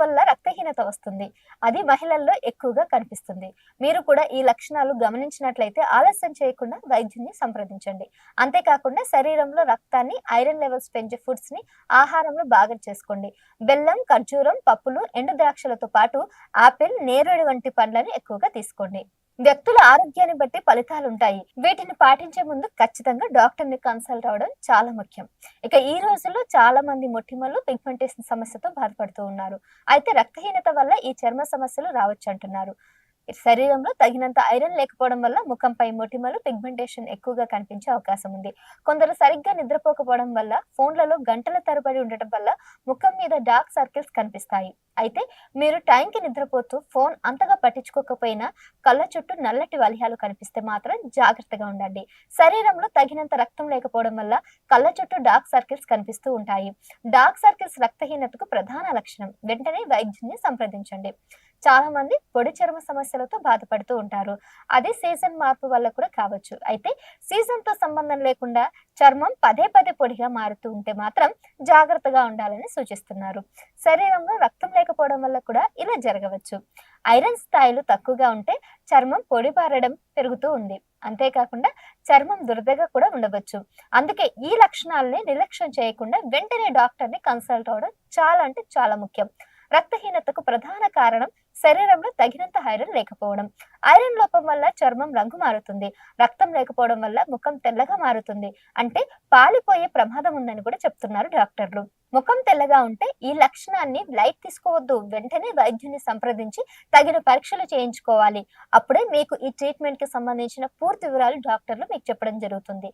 వల్ల రక్తహీనత వస్తుంది. అది మహిళల్లో ఎక్కువగా కనిపిస్తుంది. మీరు కూడా ఈ లక్షణాలు గమనించినట్లయితే ఆలస్యం చేయకుండా వైద్యుని సంప్రదించండి. అంతేకాకుండా శరీరంలో రక్తాన్ని ఐరన్ లెవెల్స్ పెంచే ఫుడ్స్ని ఆహారంలో బాగా చేసుకోండి. బెల్లం ఖర్జూరం పప్పులు ఎండు ద్రాక్షలతో పాటు ఆపిల్ నేరేడు వంటి పండ్లను ఎక్కువగా తీసుకోండి. వ్యక్తుల ఆరోగ్యాన్ని బట్టి ఫలితాలు ఉంటాయి వీటిని పాటించే ముందు ఖచ్చితంగా డాక్టర్ని కన్సల్ట్ అవ్వడం చాలా ముఖ్యం. ఇక ఈ రోజుల్లో చాలా మంది మొటిమలు పిగ్మెంటేషన్ సమస్యతో బాధపడుతూ ఉన్నారు. అయితే రక్తహీనత వల్ల ఈ చర్మ సమస్యలు రావచ్చు అంటున్నారు శరీరంలో తగినంత ఐరన్ లేకపోవడం వల్ల ముఖంపై మొటిమలు పిగ్మెంటేషన్ ఎక్కువగా కనిపించే అవకాశం ఉంది. కొందరు సరిగ్గా నిద్రపోకపోవడం వల్ల ఫోన్లలో గంటల తరబడి ఉండటం వల్ల ముఖం మీద డార్క్ సర్కిల్స్ కనిపిస్తాయి. అయితే మీరు టైంకి నిద్రపోతూ ఫోన్ అంతగా పట్టించుకోకపోయినా కళ్ళ చుట్టూ నల్లటి వలయాలు కనిపిస్తే మాత్రం జాగ్రత్తగా ఉండండి. శరీరంలో తగినంత రక్తం లేకపోవడం వల్ల కళ్ళ చుట్టూ డార్క్ సర్కిల్స్ కనిపిస్తూ ఉంటాయి. డార్క్ సర్కిల్స్ రక్తహీనతకు ప్రధాన లక్షణం. వెంటనే వైద్యుని సంప్రదించండి. చాలా మంది పొడి చర్మ సమస్యలతో బాధపడుతూ ఉంటారు. అది సీజన్ మార్పు వల్ల కూడా కావచ్చు. అయితే సీజన్తో సంబంధం లేకుండా చర్మం పదే పదే పొడిగా మారుతూ ఉంటే మాత్రం జాగ్రత్తగా ఉండాలని సూచిస్తున్నారు. శరీరంలో రక్తం లేకపోవడం వల్ల కూడా ఇలా జరగవచ్చు. ఐరన్ స్థాయిలు తక్కువగా ఉంటే చర్మం పొడి పారడం పెరుగుతూ ఉంది. అంతేకాకుండా చర్మం దురదగా కూడా ఉండవచ్చు. అందుకే ఈ లక్షణాలని నిర్లక్ష్యం చేయకుండా వెంటనే డాక్టర్ని కన్సల్ట్ అవ్వడం చాలా అంటే చాలా ముఖ్యం. రక్తహీనతకు ప్రధాన కారణం శరీరంలో తగినంత ఐరన్ లేకపోవడం. ఐరన్ లోపం వల్ల చర్మం రంగు మారుతుంది. రక్తం లేకపోవడం వల్ల ముఖం తెల్లగా మారుతుంది. అంటే పాలిపోయే ప్రమాదం ఉందని కూడా చెప్తున్నారు డాక్టర్లు. ముఖం తెల్లగా ఉంటే ఈ లక్షణాన్ని లైట్ తీసుకోవద్దు. వెంటనే వైద్యుని సంప్రదించి తగిన పరీక్షలు చేయించుకోవాలి. అప్పుడే మీకు ఈ ట్రీట్మెంట్కి సంబంధించిన పూర్తి వివరాలు డాక్టర్లు మీకు చెప్పడం జరుగుతుంది.